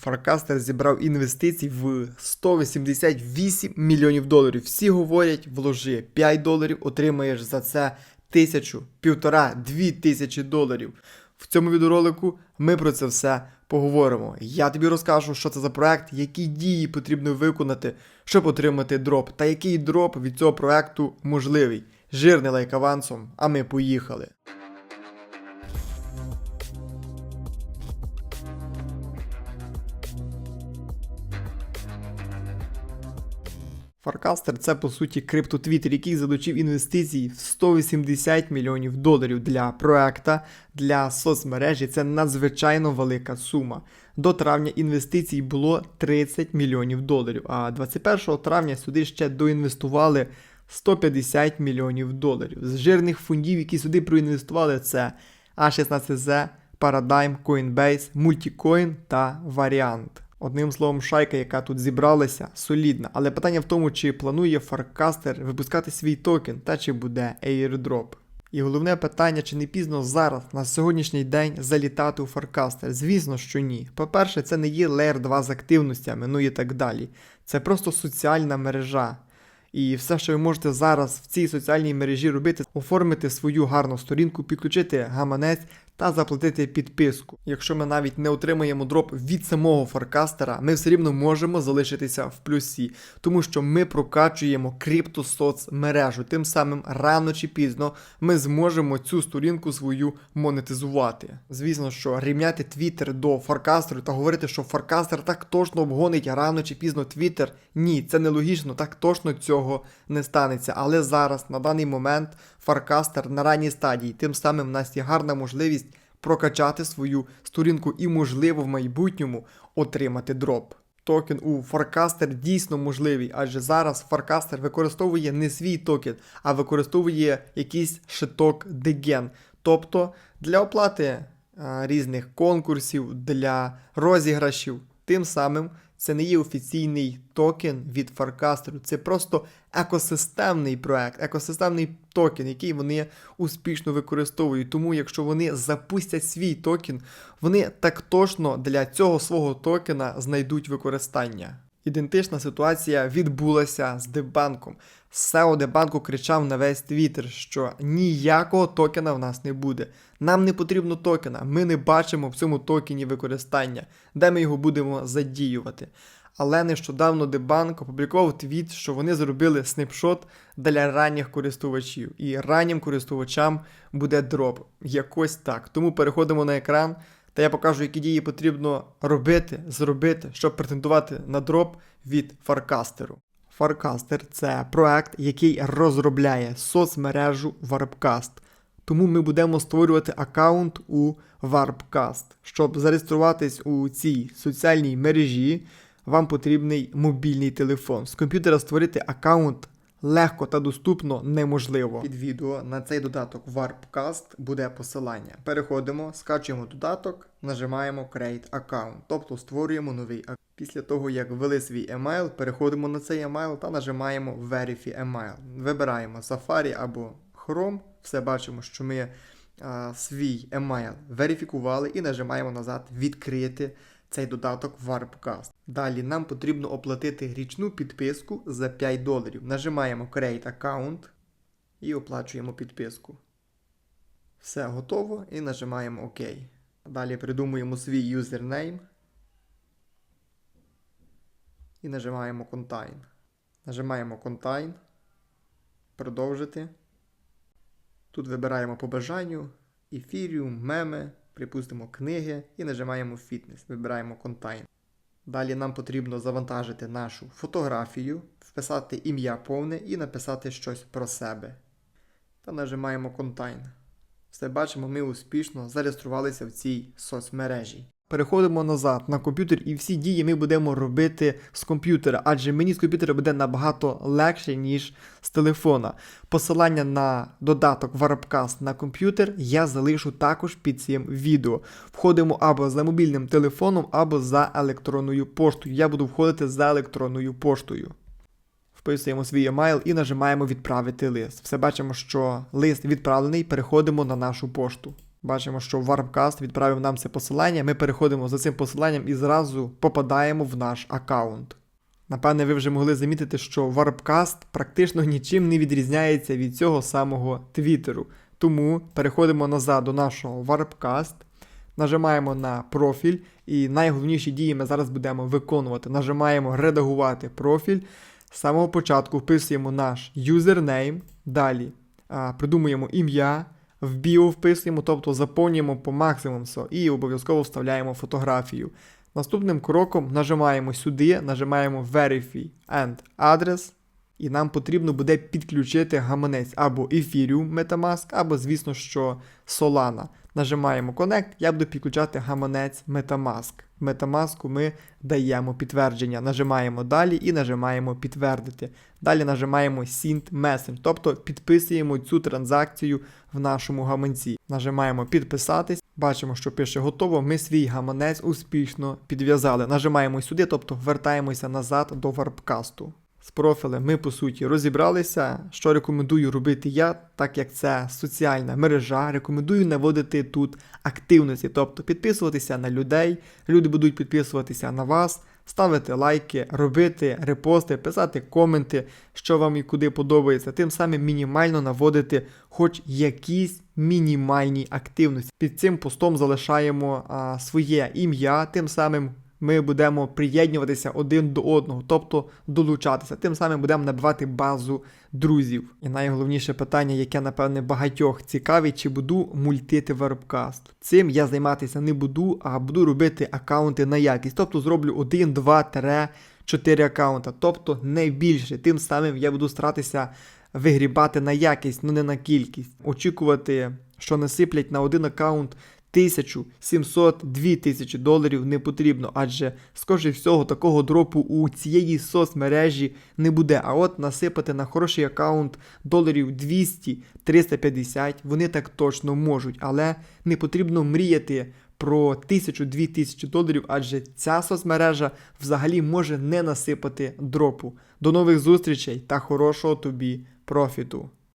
Фаркастер зібрав інвестицій в 188 мільйонів доларів. Всі говорять, вложи 5 доларів, отримаєш за це тисячу, півтора, дві тисячі доларів. В цьому відеоролику ми про це все поговоримо. Я тобі розкажу, що це за проект, які дії потрібно виконати, щоб отримати дроп, та який дроп від цього проекту можливий. Жирний лайк авансом, а ми поїхали. Фаркастер це по суті криптотвітер, який залучив інвестицій в 180 мільйонів доларів для проекта для соцмережі. Це надзвичайно велика сума. До травня інвестицій було 30 мільйонів доларів. А 21 травня сюди ще доінвестували 150 мільйонів доларів. З жирних фондів, які сюди проінвестували, це A16Z, Paradigm, Coinbase, Multicoin та Variant. Одним словом, шайка, яка тут зібралася, солідна. Але питання в тому, чи планує Farcaster випускати свій токен та чи буде airdrop. І головне питання, чи не пізно зараз, на сьогоднішній день, залітати у Farcaster? Звісно, що ні. По-перше, це не є Layer 2 з активностями, ну і так далі. Це просто соціальна мережа. І все, що ви можете зараз в цій соціальній мережі робити, оформити свою гарну сторінку, підключити гаманець та заплатити підписку. Якщо ми навіть не отримаємо дроп від самого фаркастера, ми все рівно можемо залишитися в плюсі, тому що ми прокачуємо криптосоцмережу. Тим самим рано чи пізно ми зможемо цю сторінку свою монетизувати. Звісно, що рівняти Твіттер до фаркастеру та говорити, що фаркастер так точно обгонить рано чи пізно Твіттер. Ні, це нелогічно, так точно цього не станеться. Але зараз, на даний момент, фаркастер на ранній стадії. Тим самим в нас є гарна можливість прокачати свою сторінку і, можливо, в майбутньому отримати дроп. Токен у Forecaster дійсно можливий, адже зараз Forecaster використовує не свій токен, а використовує якийсь шиток деген. Тобто для оплати а, різних конкурсів, для розіграшів. Тим самим це не є офіційний токен від Фаркастеру, це просто екосистемний проект, екосистемний токен, який вони успішно використовують. Тому, якщо вони запустять свій токен, вони так точно для цього свого токена знайдуть використання. Ідентична ситуація відбулася з Дебанком. SEO Дебанку кричав на весь твіттер, що ніякого токена в нас не буде. Нам не потрібно токена, ми не бачимо в цьому токені використання, де ми його будемо задіювати. Але нещодавно Дебанк опублікував твіт, що вони зробили снапшот для ранніх користувачів, і раннім користувачам буде дроп. Якось так. Тому переходимо на екран, та я покажу, які дії потрібно робити, зробити, щоб претендувати на дроп від Фаркастеру. Farcaster – це проект, який розробляє соцмережу Warpcast. Тому ми будемо створювати аккаунт у Warpcast. Щоб зареєструватись у цій соціальній мережі, вам потрібний мобільний телефон. З комп'ютера створити аккаунт легко та доступно неможливо. Під відео на цей додаток Warpcast буде посилання. Переходимо, скачуємо додаток, нажимаємо Create Account, тобто створюємо новий аккаунт. Після того, як ввели свій емейл, переходимо на цей емейл та нажимаємо Verify Email. Вибираємо Safari або Chrome. Все бачимо, що ми а, свій емейл верифікували і нажимаємо назад Відкрити цей додаток Warpcast. Далі нам потрібно оплатити річну підписку за 5 доларів. Нажимаємо Create Account і оплачуємо підписку. Все готово і нажимаємо ОК. Далі придумуємо свій юзернейм і нажимаємо Contain. Нажимаємо Contain. Продовжити. Тут вибираємо по бажанню ефіріум, меми, припустимо, книги і нажимаємо Фітнес. Вибираємо контайн. Далі нам потрібно завантажити нашу фотографію, вписати ім'я повне і написати щось про себе. Та нажимаємо Контайн. Все бачимо, ми успішно зареєструвалися в цій соцмережі. Переходимо назад на комп'ютер, і всі дії ми будемо робити з комп'ютера, адже мені з комп'ютера буде набагато легше, ніж з телефона. Посилання на додаток Warpcast на комп'ютер я залишу також під цим відео. Входимо або за мобільним телефоном, або за електронною поштою. Я буду входити за електронною поштою. Вписуємо свій емайл і нажимаємо відправити лист. Все бачимо, що лист відправлений, переходимо на нашу пошту. Бачимо, що Warpcast відправив нам це посилання. Ми переходимо за цим посиланням і зразу попадаємо в наш аккаунт. Напевне, ви вже могли замітити, що Warpcast практично нічим не відрізняється від цього самого Твіттеру. Тому переходимо назад до нашого Warpcast, нажимаємо на профіль, і найголовніші дії ми зараз будемо виконувати. Нажимаємо редагувати профіль. З самого початку вписуємо наш юзернейм, далі а, придумуємо ім'я, в біо вписуємо, тобто заповнюємо по максимуму і обов'язково вставляємо фотографію. Наступним кроком нажимаємо сюди, нажимаємо Verify and Address, і нам потрібно буде підключити гаманець або Ethereum Metamask, або, звісно, що Solana. Нажимаємо Connect, я буду підключати гаманець Metamask. Metamask ми даємо підтвердження, нажимаємо далі і нажимаємо підтвердити. Далі нажимаємо Send Message, тобто підписуємо цю транзакцію в нашому гаманці. Нажимаємо підписатись, бачимо, що пише готово. Ми свій гаманець успішно підв'язали. Нажимаємо сюди, тобто вертаємося назад до варпкасту. З профілем ми по суті розібралися. Що рекомендую робити я, так як це соціальна мережа, рекомендую наводити тут активності, тобто підписуватися на людей, люди будуть підписуватися на вас, ставити лайки, робити репости, писати коменти, що вам і куди подобається, тим самим мінімально наводити хоч якісь мінімальні активності. Під цим постом залишаємо а, своє ім'я, тим самим ми будемо приєднуватися один до одного, тобто долучатися. Тим самим будемо набивати базу друзів. І найголовніше питання, яке, напевне, багатьох цікавить, чи буду мультити вебкаст. Цим я займатися не буду, а буду робити аккаунти на якість. Тобто зроблю 1, 2, 3, 4 аккаунта, тобто не більше. Тим самим я буду старатися вигрібати на якість, ну не на кількість. Очікувати, що насиплять на один аккаунт. Тисячу, 700, 2000 доларів не потрібно, адже, скоріше всього, такого дропу у цієї соцмережі не буде. А от насипати на хороший аккаунт доларів 200, 350 вони так точно можуть, але не потрібно мріяти про 1000-2000 доларів, адже ця соцмережа взагалі може не насипати дропу. До нових зустрічей та хорошого тобі профіту!